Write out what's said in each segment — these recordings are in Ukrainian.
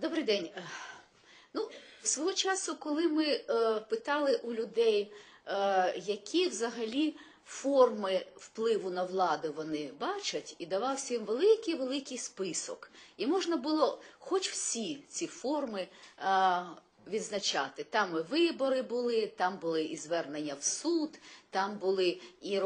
Добрий день. Е, Ну, свого часу, коли ми е, питали у людей, е, які взагалі форми впливу на владу вони бачать, і давався їм великий великий список. І можна було хоч всі ці форми е, відзначати. Там і вибори були, там були і звернення в суд, там були і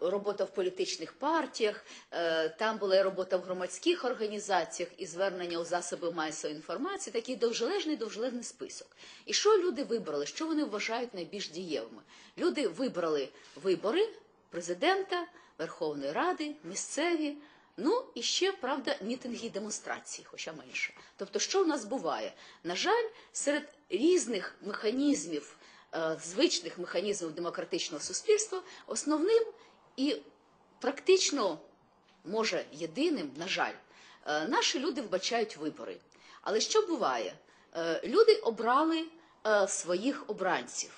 робота в політичних партіях, е, там була робота в громадських організаціях, і звернення у засоби масової інформації, такий довжележний довжелезний список. І що люди вибрали? Що вони вважають найбільш дієвими? Люди вибрали вибори президента, Верховної Ради, місцеві. Ну і ще правда мітинги і демонстрації, хоча менше. Тобто, що в нас буває? На жаль, серед різних механізмів, е, звичних механізмів демократичного суспільства, основним і практично, може, єдиним, на жаль, е, наші люди вбачають вибори. Але що буває? Е, Люди обрали своїх обранців.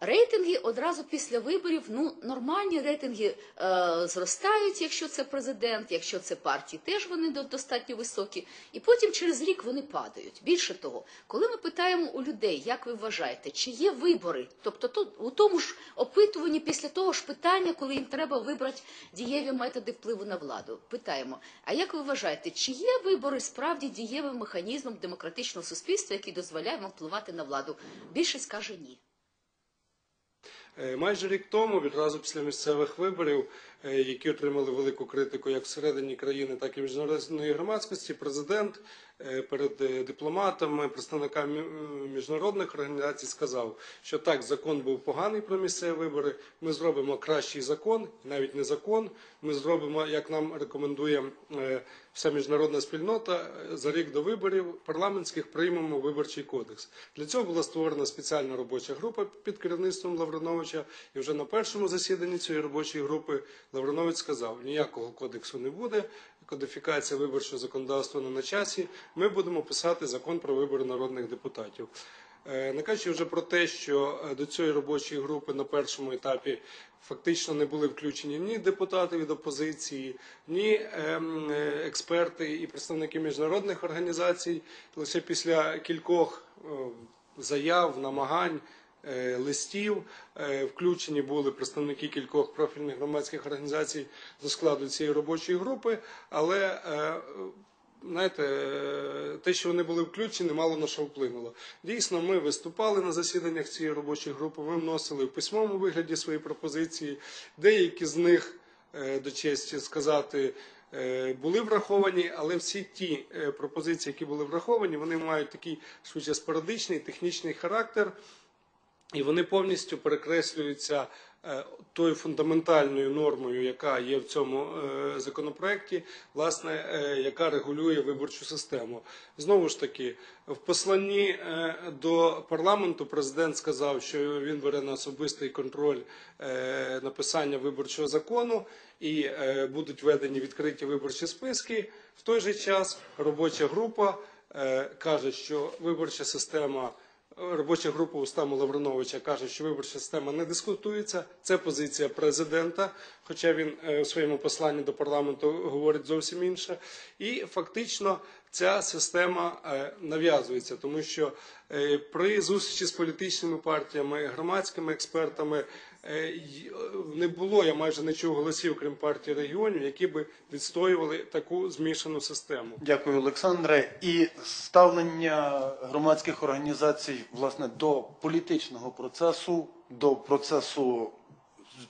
Рейтинги одразу після виборів, ну нормальні рейтинги е, зростають, якщо це президент, якщо це партії, теж вони до- достатньо високі. І потім через рік вони падають. Більше того, коли ми питаємо у людей, як ви вважаєте, чи є вибори, тобто тут у тому ж опитуванні після того ж питання, коли їм треба вибрати дієві методи впливу на владу, питаємо: а як ви вважаєте, чи є вибори справді дієвим механізмом демократичного суспільства, який дозволяє вам впливати на владу? Більшість каже ні. Е, Майже рік тому, відразу після місцевих виборів, е, які отримали велику критику як всередині країни, так і міжнародної громадськості, президент перед е, дипломатами, представниками міжнародних організацій сказав, що так, закон був поганий про місцеві вибори. Ми зробимо кращий закон, навіть не закон. Ми зробимо, як нам рекомендує е, вся міжнародна спільнота, е, за рік до виборів парламентських приймемо виборчий кодекс. Для цього була створена спеціальна робоча група під керівництвом Лавриновича. І вже на першому засіданні цієї робочої групи Лавринович сказав: ніякого кодексу не буде. Кодифікація виборчого законодавства на часі. Ми будемо писати закон про вибори народних депутатів. Не кажучи вже про те, що е, до цієї робочої групи на першому етапі фактично не були включені ні депутати від опозиції, ні ем, е, експерти і представники міжнародних організацій. Лише після кількох заяв, намагань. Е, Листів Е, включені були представники кількох профільних громадських організацій до складу цієї робочої групи, але е, знаєте, те, що вони були включені, мало на що вплинуло. Дійсно, ми виступали на засіданнях цієї робочої групи, ми вносили в письмовому вигляді свої пропозиції. Деякі з них, до честі сказати, були враховані, але всі ті пропозиції, які були враховані, вони мають такий швидше спорадичний технічний характер. І вони повністю перекреслюються е, тою фундаментальною нормою, яка є в цьому е, законопроекті, власне, е, яка регулює виборчу систему. Знову ж таки, в посланні до парламенту президент сказав, що він бере на особистий контроль написання виборчого закону і будуть введені відкриті виборчі списки. В той же час робоча група каже, що виборча система. Робоча група Устама Лавриновича каже, що виборча система не дискутується. Це позиція президента, хоча він е, у своєму посланні до парламенту говорить зовсім інше. І фактично ця система е, нав'язується, тому що е, при зустрічі з політичними партіями, громадськими експертами е, не було, я майже не чув голосів, крім партії регіонів, які би відстоювали таку змішану систему. Дякую, Олександре. І ставлення громадських організацій власне до політичного процесу, до процесу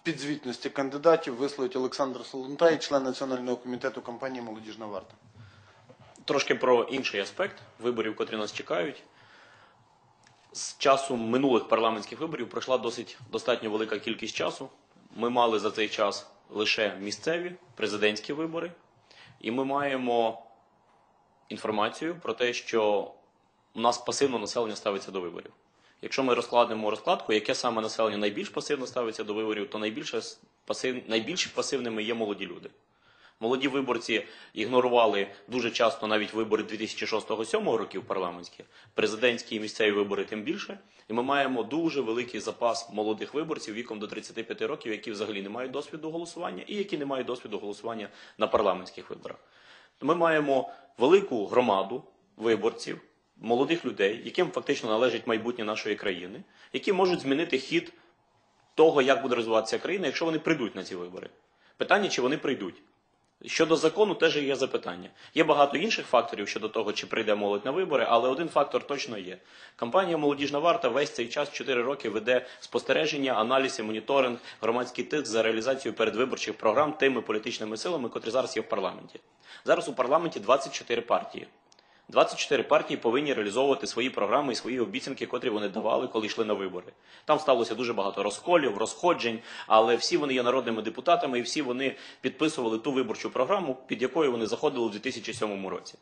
підзвітності кандидатів висловить Олександр Солонтай, член Національного комітету кампанії Молодіжна варта. Трошки про інший аспект виборів, котрі нас чекають. З часу минулих парламентських виборів пройшла досить достатньо велика кількість часу. Ми мали за цей час лише місцеві президентські вибори, і ми маємо інформацію про те, що у нас пасивно населення ставиться до виборів. Якщо ми розкладемо розкладку, яке саме населення найбільш пасивно ставиться до виборів, то найбільш пасивними є молоді люди. Молоді виборці ігнорували дуже часто навіть вибори 2006-2007 років парламентські, президентські і місцеві вибори тим більше. І ми маємо дуже великий запас молодих виборців віком до 35 років, які взагалі не мають досвіду голосування і які не мають досвіду голосування на парламентських виборах. Ми маємо велику громаду виборців, молодих людей, яким фактично належить майбутнє нашої країни, які можуть змінити хід того, як буде розвиватися країна, якщо вони прийдуть на ці вибори. Питання, чи вони прийдуть. Щодо закону, теж є запитання. Є багато інших факторів щодо того, чи прийде молодь на вибори, але один фактор точно є. Кампанія Молодіжна варта весь цей час 4 роки веде спостереження, аналіз і моніторинг, громадський тиск за реалізацію передвиборчих програм тими політичними силами, котрі зараз є в парламенті. Зараз у парламенті 24 партії. 24 партії повинні реалізовувати свої програми і свої обіцянки, котрі вони давали, коли йшли на вибори. Там сталося дуже багато розколів, розходжень, але всі вони є народними депутатами і всі вони підписували ту виборчу програму, під якою вони заходили в 2007 році.